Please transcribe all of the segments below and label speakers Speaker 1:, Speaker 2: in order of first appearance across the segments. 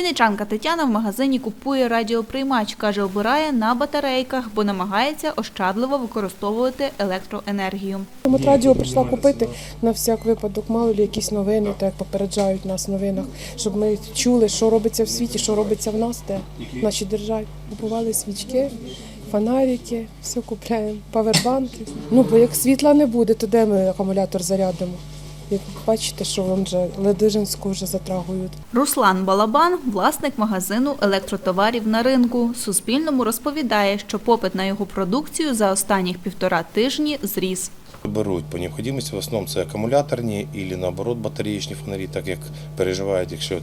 Speaker 1: Вінничанка Тетяна в магазині купує радіоприймач. Каже, обирає на батарейках, бо намагається ощадливо використовувати електроенергію.
Speaker 2: От радіо прийшла купити на всяк випадок, мало ли якісь новини, так як попереджають нас в новинах, щоб ми чули, що робиться в світі, що робиться в нас, де в нашій державі. Купували свічки, фонарики, все купляємо, павербанки. Ну, бо як світла не буде, то де ми акумулятор зарядимо? Як ви бачите, що вам вже Ледижинську вже затрагують.
Speaker 1: Руслан Балабан – власник магазину електротоварів на ринку. Суспільному розповідає, що попит на його продукцію за останніх півтора тижні зріс.
Speaker 3: Беруть по необхідності, в основному це акумуляторні або наоборот батареїчні фонарі, так як переживають, якщо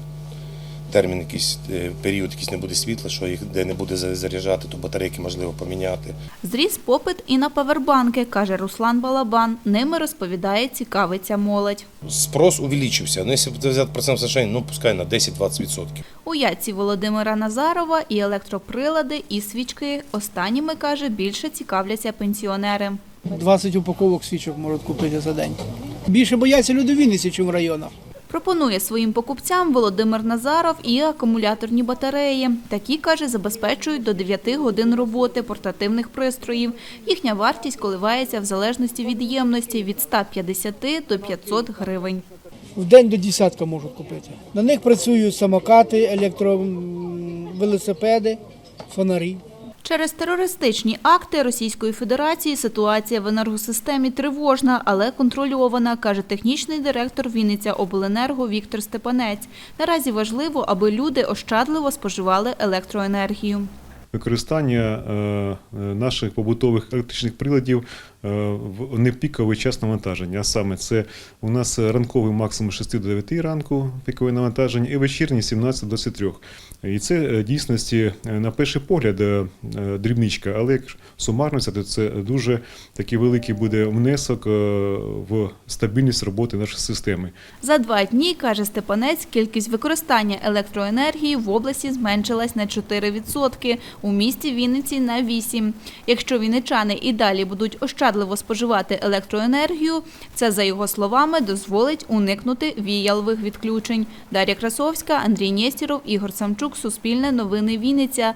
Speaker 3: термін якийсь е, період якийсь не буде світла, що їх де не буде заряджати, то батарейки можливо поміняти.
Speaker 1: Зріс попит і на павербанки, каже Руслан Балабан. Ними розповідає, цікавиться молодь.
Speaker 3: Спрос увеличився. Ну, якщо взяти процент соотношення, ну пускай на 10-20%.
Speaker 1: У яйці Володимира Назарова і електроприлади, і свічки. Останніми, каже, більше цікавляться пенсіонери.
Speaker 4: 20 упаковок свічок можуть купити за день. Більше бояться люди в Вінниці, ніж в районах.
Speaker 1: Пропонує своїм покупцям Володимир Назаров і акумуляторні батареї. Такі, каже, забезпечують до 9 годин роботи портативних пристроїв. Їхня вартість коливається в залежності від ємності від 150 до 500 гривень.
Speaker 4: В день до десятка можуть купити. На них працюють самокати, електровелосипеди, фонарі.
Speaker 1: Через терористичні акти Російської Федерації ситуація в енергосистемі тривожна, але контрольована, каже технічний директор Вінниця Обленерго Віктор Степанець. Наразі важливо, аби люди ощадливо споживали електроенергію.
Speaker 5: Використання е, наших побутових електричних приладів е, в непіковий час навантаження. А саме це у нас ранковий максимум з 6 до 9 ранку пікове навантаження і вечірній 17 до 23. І це е, дійсності на перший погляд дрібничка, але як сумарно то це дуже такий великий буде внесок в стабільність роботи нашої системи.
Speaker 1: За два дні, каже Степанець, кількість використання електроенергії в області зменшилась на 4%, у місті Вінниці на 8%. Якщо вінничани і далі будуть ощадливо споживати електроенергію, це, за його словами, дозволить уникнути віялових відключень. Дар'я Красовська, Андрій Нєстіров, Ігор Самчук, Суспільне новини Вінниця.